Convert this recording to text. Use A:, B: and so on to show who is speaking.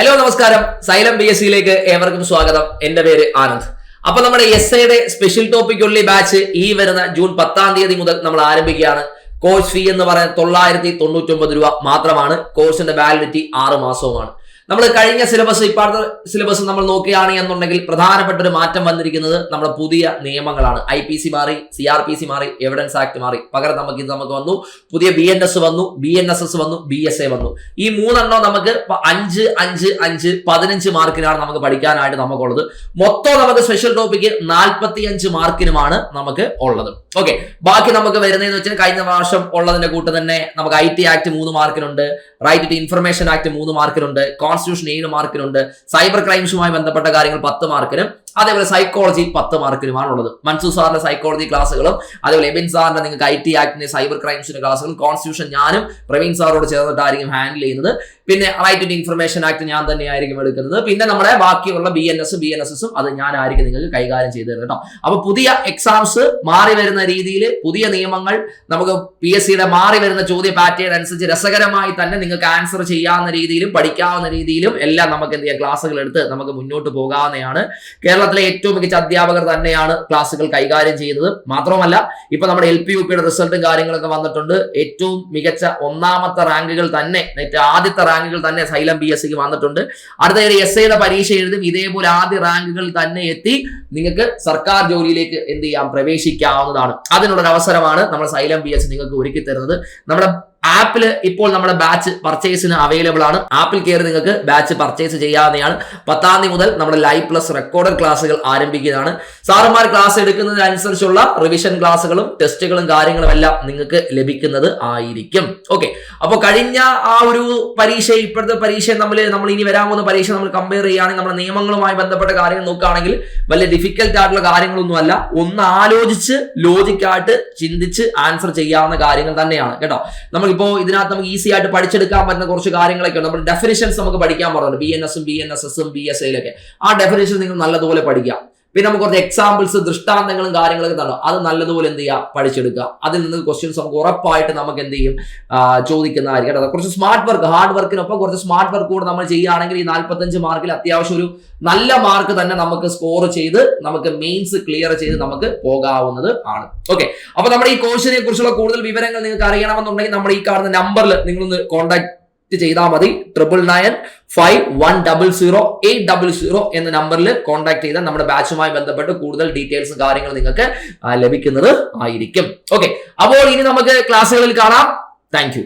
A: Hello നമസ്കാരം. Xylem B S സിയിലേക്ക് ഏവർക്കും സ്വാഗതം. എന്റെ പേര് ആനന്ദ്. അപ്പൊ നമ്മുടെ എസ് ഐയുടെ സ്പെഷ്യൽ ടോപ്പിക് ഉള്ളി ബാച്ച് ഈ വരുന്ന ജൂൺ പത്താം തീയതി മുതൽ നമ്മൾ ആരംഭിക്കുകയാണ്. കോഴ്സ് ഫീ എന്ന് പറയുന്നത് തൊള്ളായിരത്തി തൊണ്ണൂറ്റി രൂപ മാത്രമാണ്. കോഴ്സിന്റെ വാലിഡിറ്റി ആറ് മാസവുമാണ്. നമ്മൾ കഴിഞ്ഞ സിലബസ് ഇപ്പോഴത്തെ സിലബസ് നമ്മൾ നോക്കുകയാണ് എന്നുണ്ടെങ്കിൽ പ്രധാനപ്പെട്ട ഒരു മാറ്റം വന്നിരിക്കുന്നത് നമ്മുടെ പുതിയ നിയമങ്ങളാണ്. ഐ പി സി മാറി സി ആർ പി സി മാറി എവിഡൻസ് ആക്ട് മാറി. പകരം നമുക്ക് ഇത് നമുക്ക് വന്നു. പുതിയ ബി എൻ എസ് വന്നു ബി എൻ എസ് എസ് വന്നു ബി എസ് എ വന്നു. ഈ മൂന്നെണ്ണം നമുക്ക് അഞ്ച് അഞ്ച് അഞ്ച് പതിനഞ്ച് മാർക്കിനാണ് നമുക്ക് പഠിക്കാനായിട്ട് നമുക്കുള്ളത്. മൊത്തം നമുക്ക് സ്പെഷ്യൽ ടോപ്പിക്ക് നാൽപ്പത്തി അഞ്ച് മാർക്കിനുമാണ് നമുക്ക് ഉള്ളത്. ഓക്കെ ബാക്കി നമുക്ക് വരുന്നതെന്ന് വെച്ചാൽ കഴിഞ്ഞ വർഷം ഉള്ളതിന്റെ കൂട്ട് തന്നെ നമുക്ക് ഐ ടി ആക്ട് മൂന്ന് മാർക്കിനുണ്ട്. റൈറ്റ് ടു ഇൻഫർമേഷൻ ആക്ട് മൂന്ന് മാർക്കിനുണ്ട്. കോൺസ്റ്റിറ്റ്യൂഷൻ ഏഴ് മാർക്കിനുണ്ട്. സൈബർ ക്രൈംസുമായി ബന്ധപ്പെട്ട കാര്യങ്ങൾ പത്ത് മാർക്കിനും അതേപോലെ സൈക്കോളജി പത്ത് മാർക്കിനുമാണ് ഉള്ളത് മൻസൂർ സാറിന്റെ സൈക്കോളജി ക്ലാസ്സുകളും അതേപോലെ എബിൻ സാറിന്റെ നിങ്ങൾക്ക് ഐ ടി ആക്ടിന്റെ സൈബർ ക്രൈംസിന്റെ ക്ലാസ്സുകളും കോൺസ്റ്റിറ്റ്യൂഷൻ ഞാനും പ്രവീൺ സാറോട് ചേർന്നിട്ടായിരിക്കും ഹാൻഡിൽ ചെയ്യുന്നത്. പിന്നെ റൈറ്റ് ടു ഇൻഫർമേഷൻ ആക്ട് ഞാൻ തന്നെയായിരിക്കും എടുക്കുന്നത്. പിന്നെ നമ്മുടെ ബാക്കിയുള്ള B N S B N S എസും അത് ഞാനായിരിക്കും നിങ്ങൾക്ക് കൈകാര്യം ചെയ്തു തരുന്നത് കേട്ടോ. അപ്പൊ പുതിയ എക്സാംസ് മാറി വരുന്ന രീതിയിൽ പുതിയ നിയമങ്ങൾ നമുക്ക് പി എസ് സിയുടെ മാറി വരുന്ന ചോദ്യ പാറ്റേൺ അനുസരിച്ച് രസകരമായി തന്നെ നിങ്ങൾക്ക് ആൻസർ ചെയ്യാവുന്ന രീതിയിലും പഠിക്കാവുന്ന രീതിയിലും എല്ലാം നമുക്ക് എന്ത് ചെയ്യാം? ക്ലാസ്സുകൾ എടുത്ത് നമുക്ക് മുന്നോട്ട് പോകാവുന്നതാണ്. കേരളത്തിലെ ഏറ്റവും മികച്ച അധ്യാപകർ തന്നെയാണ് ക്ലാസ്സുകൾ കൈകാര്യം ചെയ്യുന്നത്. മാത്രമല്ല ഇപ്പൊ നമ്മുടെ എൽ പി യു പിയുടെ റിസൾട്ടും കാര്യങ്ങളൊക്കെ വന്നിട്ടുണ്ട്. ഏറ്റവും മികച്ച ഒന്നാമത്തെ റാങ്കുകൾ തന്നെ ആദ്യത്തെ റാങ്കുകൾ തന്നെ സൈലം ബി എസ് സിക്ക് വന്നിട്ടുണ്ട്. അടുത്ത ഒരു എസ് ഐയുടെ പരീക്ഷ എഴുതും. ഇതേപോലെ ആദ്യ റാങ്കുകൾ തന്നെ എത്തി നിങ്ങൾക്ക് സർക്കാർ ജോലിയിലേക്ക് എന്ത് ചെയ്യാം? പ്രവേശിക്കാവുന്നതാണ്. അതിനുള്ളൊരു അവസരമാണ് നമ്മൾ സൈലം ബി എസ് നിങ്ങൾക്ക് ഒരുക്കി തരുന്നത് നമ്മുടെ ആപ്പിൽ ഇപ്പോൾ നമ്മുടെ ബാച്ച് പർച്ചേസിന് അവൈലബിൾ ആണ്. ആപ്പിൽ കയറി നിങ്ങൾക്ക് ബാച്ച് പർച്ചേസ് ചെയ്യാവുന്നതാണ്. പത്താം തീയതി മുതൽ നമ്മുടെ ലൈവ് പ്ലസ് റെക്കോർഡഡ് ക്ലാസ്സുകൾ ആരംഭിക്കുന്നതാണ്. സാറന്മാർ ക്ലാസ് എടുക്കുന്നതിനനുസരിച്ചുള്ള റിവിഷൻ ക്ലാസ്സുകളും ടെസ്റ്റുകളും കാര്യങ്ങളും എല്ലാം നിങ്ങൾക്ക് ലഭിക്കുന്നത് ആയിരിക്കും. ഓക്കെ അപ്പോൾ കഴിഞ്ഞ ആ ഒരു പരീക്ഷ ഇപ്പോഴത്തെ പരീക്ഷ നമ്മൾ നമ്മൾ ഇനി വരാൻ പോകുന്ന പരീക്ഷ നമ്മൾ കമ്പയർ ചെയ്യുകയാണെങ്കിൽ നമ്മുടെ നിയമങ്ങളുമായി ബന്ധപ്പെട്ട കാര്യങ്ങൾ നോക്കുകയാണെങ്കിൽ വലിയ ഡിഫിക്കൽട്ട് ആയിട്ടുള്ള കാര്യങ്ങളൊന്നും അല്ല. ഒന്ന് ആലോചിച്ച് ലോജിക്കായിട്ട് ചിന്തിച്ച് ആൻസർ ചെയ്യാവുന്ന കാര്യങ്ങൾ തന്നെയാണ്. കേട്ടോ. നമ്മളിപ്പോ ഇതിനകത്ത് നമുക്ക് ഈസി ആയിട്ട് പഠിച്ചെടുക്കാൻ പറ്റുന്ന കുറച്ച് കാര്യങ്ങളൊക്കെ നമ്മൾ ഡെഫിനിഷൻസ് നമുക്ക് പഠിക്കാൻ പറഞ്ഞിട്ടുണ്ട് ബി എൻ എസും ബി എൻ എസ് എസും ബി എസ് എയിലൊക്കെ ആ ഡെഫിനേഷൻ നിങ്ങൾ നല്ലതുപോലെ പഠിക്കാം. പിന്നെ നമുക്ക് കുറച്ച് എക്സാമ്പിൾസ് ദൃഷ്ടാന്തങ്ങളും കാര്യങ്ങളൊക്കെ തരണം. അത് നല്ലതുപോലെ എന്ത് ചെയ്യുക പഠിച്ചെടുക്കുക. അതിൽ നിന്ന് ക്വസ്റ്റ്യൻസ് നമുക്ക് ഉറപ്പായിട്ട് നമുക്ക് എന്ത് ചെയ്യും? ചോദിക്കുന്നതായിരിക്കും കുറച്ച് സ്മാർട്ട് വർക്ക് ഹാർഡ് വർക്കിനൊപ്പം കുറച്ച് സ്മാർട്ട് വർക്ക് കൂടെ നമ്മൾ ചെയ്യുകയാണെങ്കിൽ ഈ നാൽപ്പത്തഞ്ച് മാർക്കിൽ അത്യാവശ്യം ഒരു നല്ല മാർക്ക് തന്നെ നമുക്ക് സ്കോർ ചെയ്ത് നമുക്ക് മെയിൻസ് ക്ലിയർ ചെയ്ത് നമുക്ക് പോകാവുന്നത് ആണ്. ഓക്കെ അപ്പൊ നമ്മുടെ ഈ കോഴ്സിനെ കുറിച്ചുള്ള കൂടുതൽ വിവരങ്ങൾ നിങ്ങൾക്ക് അറിയണമെന്നുണ്ടെങ്കിൽ നമ്മുടെ ഈ കാണുന്ന നമ്പറിൽ നിങ്ങളൊന്ന് കോൺടാക്ട് ചെയ്താൽ മതി. Triple nine five one double zero eight double zero എന്ന നമ്പറിൽ കോൺടാക്ട് ചെയ്താൽ നമ്മുടെ ബാച്ചുമായി ബന്ധപ്പെട്ട് കൂടുതൽ ഡീറ്റെയിൽസും കാര്യങ്ങളും നിങ്ങൾക്ക് ലഭിക്കുന്നത് ആയിരിക്കും. ഓക്കെ അപ്പോൾ ഇനി നമുക്ക് ക്ലാസ്സുകളിൽ കാണാം. താങ്ക്